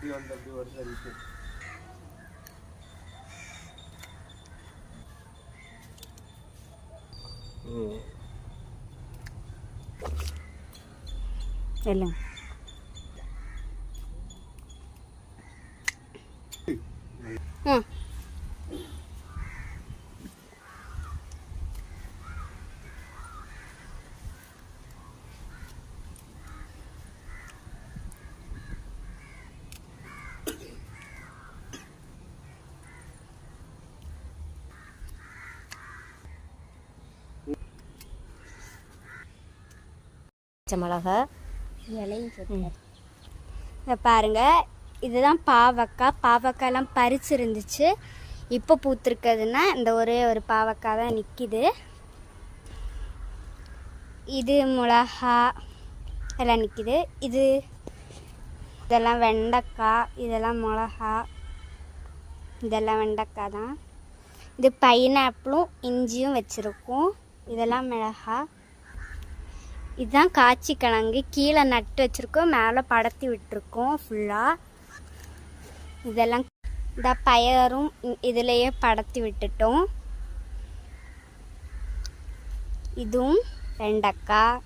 இப்படி வந்து அப்படி ஒரு சர்வீஸ் பச்சை மிளகா. இதை பாருங்க இதுதான் பாவக்காய். பாவக்காய்லாம் பறிச்சிருந்துச்சு. இப்போ பூத்திருக்கிறதுனா இந்த ஒரே ஒரு பாவக்காய் தான் நிற்கிது இது மிளகா எல்லாம் நிற்கிது இது இதெல்லாம் வெண்டைக்காய் இதெல்லாம் மிளகா இதெல்லாம் வெண்டைக்காய் தான். இது பைனாப்பிளும் இஞ்சியும் வச்சுருக்கோம். இதெல்லாம் மிளகா. இதுதான் காய்ச்சி கிழங்கு. கீழே நட்டு வச்சுருக்கோம். மேலே படத்தி விட்டுருக்கோம். ஃபுல்லாக இதெல்லாம் இந்த பயரும் இதுலேயே படத்தி விட்டுட்டோம். இதுவும் வெண்டைக்காய்.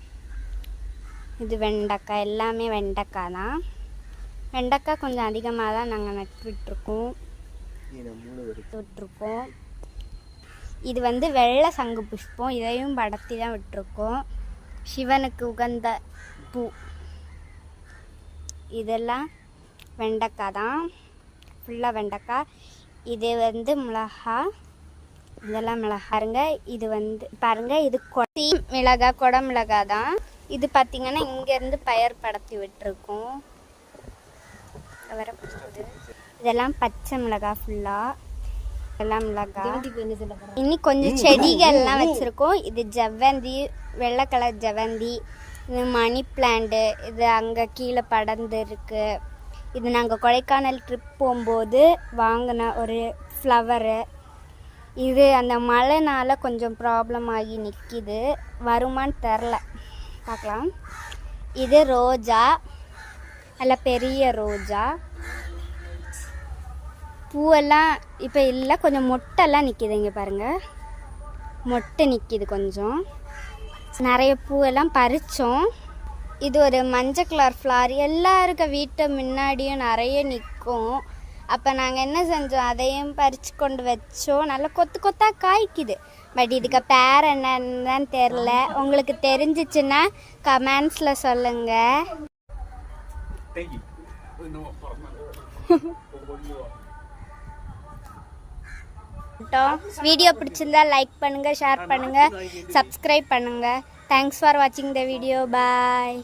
இது வெண்டைக்காய். எல்லாமே வெண்டைக்காய் தான். வெண்டைக்காய் கொஞ்சம் அதிகமாக தான் நாங்கள் நட்டு விட்டுருக்கோம். விட்டுருக்கோம் இது வந்து வெள்ளை சங்கு புஷ்பம். இதையும் படத்தி தான் விட்டுருக்கோம். சிவனுக்கு உகந்த பூ. இதெல்லாம் வெண்டைக்காய் தான். ஃபுல்லாக வெண்டைக்காய். இது வந்து மிளகா. இதெல்லாம் மிளகா. பாருங்க இது வந்து பாருங்க இது கொட்டி மிளகா கொடை மிளகா தான். இது பார்த்தீங்கன்னா இங்கேருந்து பயர் படத்தி விட்டுருக்கோம். வர இதெல்லாம் பச்சை மிளகாய் ஃபுல்லாக இதெல்லாம் மிளகாய் இனி கொஞ்சம் செடிகள்லாம் வச்சுருக்கோம். இது ஜவ்வந்தி வெள்ளை கலர் ஜவ்வந்தி இது மணி பிளான்ட்டு இது அங்கே கீழே படர்ந்து இருக்கு. இது நாங்கள் கொடைக்கானல் ட்ரிப் போகும்போது வாங்கின ஒரு ஃப்ளவரு இது அந்த மழைனால கொஞ்சம் ப்ராப்ளம் ஆகி நிற்கிது வருமான்னு தெரில பார்க்கலாம். இது ரோஜா. நல்ல பெரிய ரோஜா. பூவெல்லாம் இப்போ இல்லை கொஞ்சம் மொட்டெல்லாம் நிற்கிது இங்கே பாருங்கள் மொட்டை நிற்கிது கொஞ்சம். நிறைய பூவெல்லாம் பறித்தோம் இது ஒரு மஞ்சள் கலர் ஃப்ளார் எல்லாருக்க வீட்டு முன்னாடியும் நிறைய நிற்கும் அப்போ நாங்கள் என்ன செஞ்சோம்? அதையும் பறித்து கொண்டு வச்சோம். நல்லா கொத்து கொத்தா காய்க்குது. பட் இதுக்கு பேர் என்னன்னு தெரில உங்களுக்கு தெரிஞ்சிச்சுன்னா கமெண்ட்ஸில் சொல்லுங்கள் சாப்பிட்டோம் வீடியோ பிடிச்சிருந்தா லைக் பண்ணுங்கள் ஷேர் பண்ணுங்கள் சப்ஸ்கிரைப் பண்ணுங்கள் தேங்க்ஸ் ஃபார் வாட்சிங் த வீடியோ பாய்